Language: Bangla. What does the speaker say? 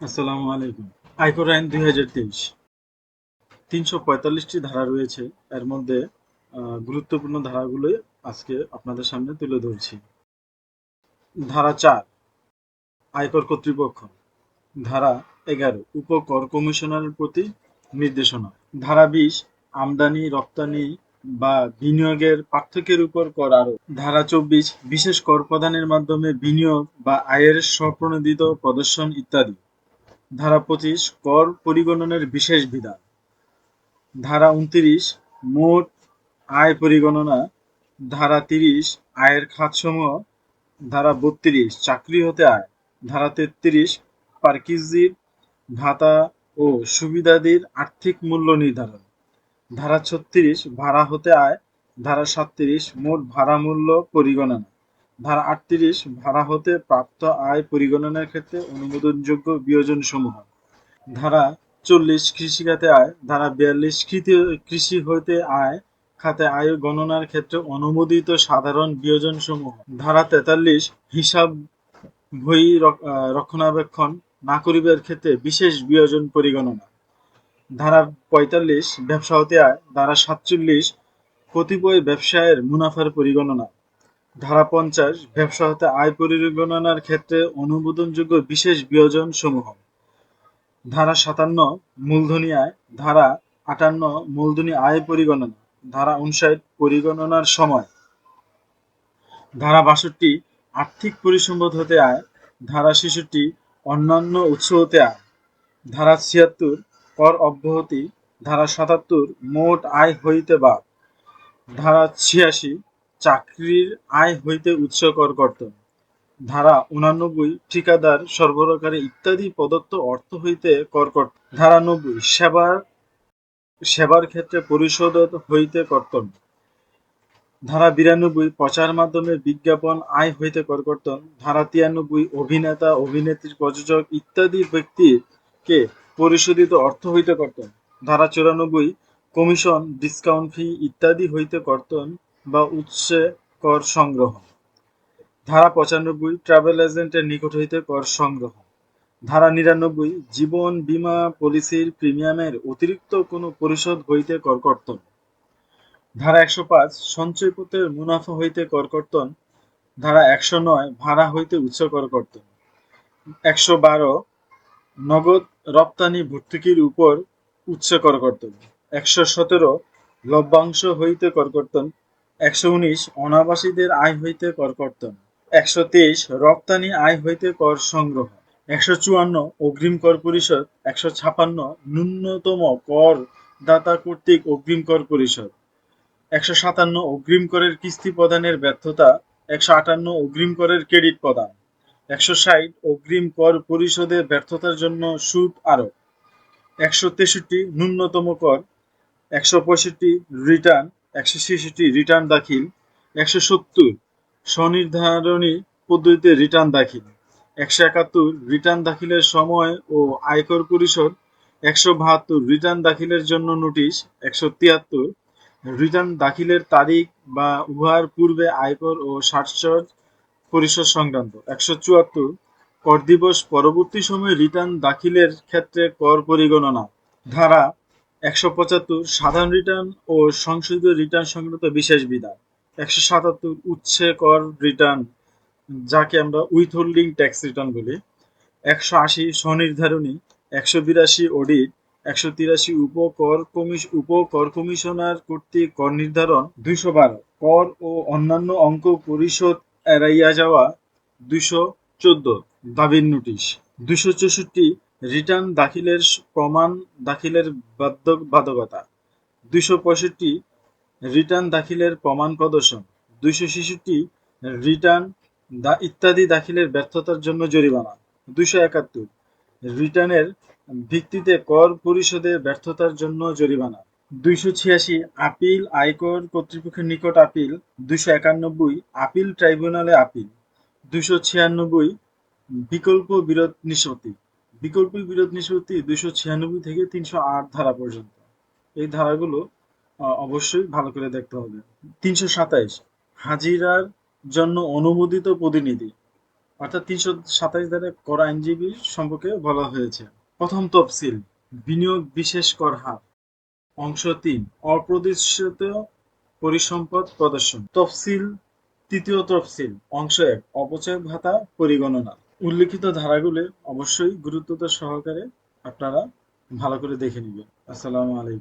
আসসালামু আলাইকুম। আয়কর আইন দুই হাজার তেইশ। তিনশো পঁয়তাল্লিশটি ধারা রয়েছে। এর মধ্যে গুরুত্বপূর্ণ ধারাগুলো আজকে আপনাদের সামনে তুলে ধরছি। ধারা চার, আয়কর কর্তৃপক্ষ। ধারা এগারো, উপকর কমিশনারের প্রতি নির্দেশনা। ধারা বিশ, আমদানি, রপ্তানি বা বিনিয়োগের পার্থক্যের উপর কর আরোপ। ধারা চব্বিশ, বিশেষ কর প্রদানের মাধ্যমে বিনিয়োগ বা আয়ের স্বপ্রণোদিত প্রদর্শন ইত্যাদি। ধারা পঁচিশ, কর পরিগণনের বিশেষ বিধান। ধারা উনত্রিশ, মোট আয় পরিগণনা। ধারা তিরিশ, আয়ের খাতসমূহ। ধারা বত্রিশ, চাকরি হতে আয়। ধারা তেত্রিশ পার্কিজির ভাতা ও সুবিধাদির আর্থিক মূল্য নির্ধারণ। ধারা ছত্রিশ, ভাড়া হতে আয়। ধারা সাতত্রিশ, মোট ভাড়া মূল্য পরিগণনা। ধারা আটত্রিশ, ভাড়া হতে প্রাপ্ত আয় পরিগণনার ক্ষেত্রে অনুমোদনযোগ্য বিয়োজন সমূহ ধারা চল্লিশ কৃষি খাতে আয়। ধারা বিয়াল্লিশ কৃষি হইতে আয়। খাতে আয় গণনার ক্ষেত্রে অনুমোদিত সাধারণ বিয়োজন সমূহ ধারা তেতাল্লিশ, হিসাব বই রক্ষণাবেক্ষণ না করিবার ক্ষেত্রে বিশেষ বিয়োজন পরিগণনা। ধারা পঁয়তাল্লিশ, ব্যবসা হতে আয়। ধারা সাতচল্লিশ, কতিপয় ব্যবসায়ের মুনাফার পরিগণনা। ধারা পঞ্চাশ, ব্যবসা হতে আয় পরিগণনার ক্ষেত্রে অনুমোদনযোগ্য বিশেষ বিয়োজন সমূহ ধারা সাতান্ন, মূলধনী আয়। ধারা আটান্ন, মূলধনী আয় পরিগণনা। ধারা উনষাট পরিগণনার সময়। ধারা বাষট্টি, আর্থিক পরিসম্পদ হতে আয়। ধারা ছেষট্টি, অন্যান্য উৎস হতে আয়। ধারা ছিয়াত্তর, কর অব্যাহতি। ধারা সাতাত্তর, মোট আয় হইতে বাদ। ধারা ছিয়াশি চাকরির আয় হইতে উৎস কর কর্তন ধারা উনানব্বই, ঠিকাদার, সরবরাহকারী ইত্যাদি প্রদত্ত অর্থ হইতে কর কর্তন ধারা নব্বই, সেবার সেবার ক্ষেত্রে পরিশোধ হইতে কর্তন। ধারা বিরানব্বই, প্রচার মাধ্যমে বিজ্ঞাপন আয় হইতে কর কর্তন ধারা তিরানব্বই, অভিনেতা, অভিনেত্রী, প্রযোজক ইত্যাদি ব্যক্তিকে পরিশোধিত অর্থ হইতে কর্তন। ধারা চুরানব্বই, কমিশন, ডিসকাউন্ট ফি ইত্যাদি হইতে কর্তন। বা উৎসে কর সংগ্রহ। ধারা পঁচানব্বই ট্রাভেল এজেন্টের নিকট হইতে কর সংগ্রহ। ধারা নিরানব্বই, জীবন বীমা পলিসির প্রিমিয়ামের অতিরিক্ত কোনো পরিশোধ হইতে কর কর্তন। ধারা একশো পাঁচ সঞ্চয়পত্রের মুনাফা হইতে কর কর্তন। ধারা একশো নয়, ভাড়া হইতে উৎস কর কর্তন। একশো বারো, নগদ রপ্তানি ভর্তুকির উপর উৎস কর কর্তন। একশো সতেরো, লভ্যাংশ হইতে কর কর্তন। একশো উনিশ অনাবাসীদের আয় হইতে কর কর্তন। একশো তেইশ রপ্তানি আয় হইতে কর সংগ্রহ। একশো চুয়ান্ন অগ্রিম কর পরিষদ একশো ছাপান্ন ন্যূনতম কর দাতা কর্তৃক অগ্রিম কর পরিষদ একশো সাতান্ন অগ্রিম করের কিস্তি প্রদানের ব্যর্থতা। একশো আটান্ন অগ্রিম করের ক্রেডিট প্রদান। একশো ষাট অগ্রিম কর পরিশোধে ব্যর্থতার জন্য সুদ আরোপ। একশো তেষট্টি ন্যূনতম কর। একশো পঁয়ষট্টি রিটার্ন। একশো ছেষট্টি রিটার্ন দাখিল, একশো সত্তর স্বনির্ধারণী পদ্ধতিতে রিটার্ন দাখিল, একশো একাত্তর রিটার্ন দাখিলের সময় ও আয়কর পরিষদ একশো বাহাত্তর রিটার্ন দাখিলের জন্য নোটিশ, একশো তিয়াত্তর রিটার্ন দাখিলের তারিখ বা উহার পূর্বে আয়কর ও ষাটচর পরিশোধ সংক্রান্ত, একশো চুয়াত্তর কর দিবস পরবর্তী সময়ে রিটার্ন দাখিলের ক্ষেত্রে কর পরিগণনা, ধারা একশো পঁচাত্তর সাধারণ রিটার্ন ও সংশোধিত রিটার্ন সংক্রান্ত বিশেষ বিধান। একশো সাতাত্তর উচ্ছে কর রিটার্ন যাকে আমরা উইথ হোল্ডিং ট্যাক্স রিটার্ন বলি। একশো আশি স্বনির্ধারণী, একশো বিরাশি অডিট একশো তিরাশি উপকর কমিশ উপকর কমিশনার কর্তৃক কর নির্ধারণ, দুইশো বারো কর ও অন্যান্য অঙ্ক পরিশোধ এড়াইয়া যাওয়া, দুইশো চোদ্দ দাবির নোটিশ। দুইশো চৌষট্টি রিটার্ন দাখিলের প্রমাণ, দাখিলের বাধ্য বাধ্যকতা দুইশো পঁয়ষট্টি রিটার্ন দাখিলের প্রমাণ প্রদর্শন। দুইশো ছেষট্টি রিটার্ন ইত্যাদি দাখিলের ব্যর্থতার জন্য জরিমানা। দুইশো একাত্তর রিটার্নের ভিত্তিতে কর পরিশোধে ব্যর্থতার জন্য জরিমানা। দুইশো ছিয়াশি আপিল আয়কর কর্তৃপক্ষের নিকট আপিল। দুইশো একানব্বই আপিল ট্রাইব্যুনালে আপিল। দুইশো ছিয়ানব্বই বিকল্প বিরোধ নিষ্পত্তি। বিকল্প বিরোধ নিষ্পত্তি দুইশো ছিয়ানব্বই থেকে তিনশো আট ধারা পর্যন্ত। এই ধারাগুলো অবশ্যই ভালো করে দেখতে হবে। তিনশো সাতাইশ, হাজিরার জন্য অনুমোদিত প্রতিনিধি। অর্থাৎ তিনশো সাতাইশ ধারে কর আইনজীবী সম্পর্কে বলা হয়েছে। প্রথম তফসিল, বিনিয়োগ বিশেষ কর হার। অংশ তিন অপ্রতিষ্ঠিত পরিসম্পদ প্রদর্শন। তফসিল, তৃতীয় তফসিল, অংশ এক, অপচয় ভাতা পরিগণনা। উল্লিখিত ধারাগুলি অবশ্যই গুরুত্বতার সহকারে আপনারা ভালো করে দেখে নেবেন। আসসালামু আলাইকুম।